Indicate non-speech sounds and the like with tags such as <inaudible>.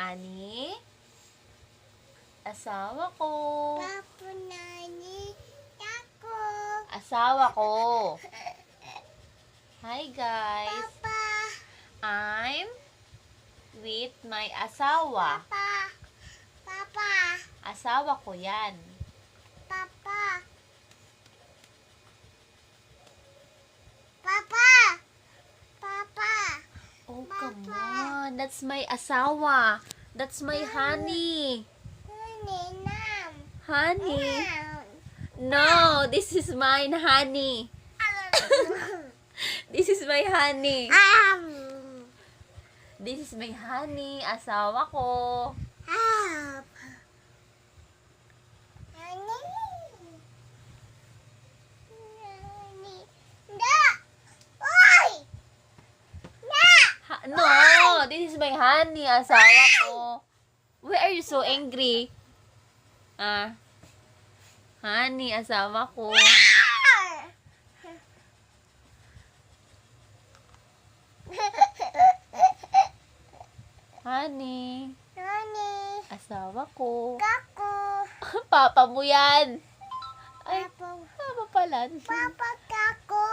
Honey? Asawa ko. Papa nani ako. Asawa ko. Hi guys. Papa. I'm with my asawa. Papa. Papa. Asawa ko yan. Papa. That's my asawa. That's my honey. Honey. No, this is mine, honey. <laughs> This is my honey. This is my honey. Asawa ko. This is my honey. Asawa ko. Why are you so angry? Ah. Honey, asawa ko. Honey, Nani. asawa ko. Kako. <laughs> Papa mo yan. Ay, Papa. papa pala. Papa kako.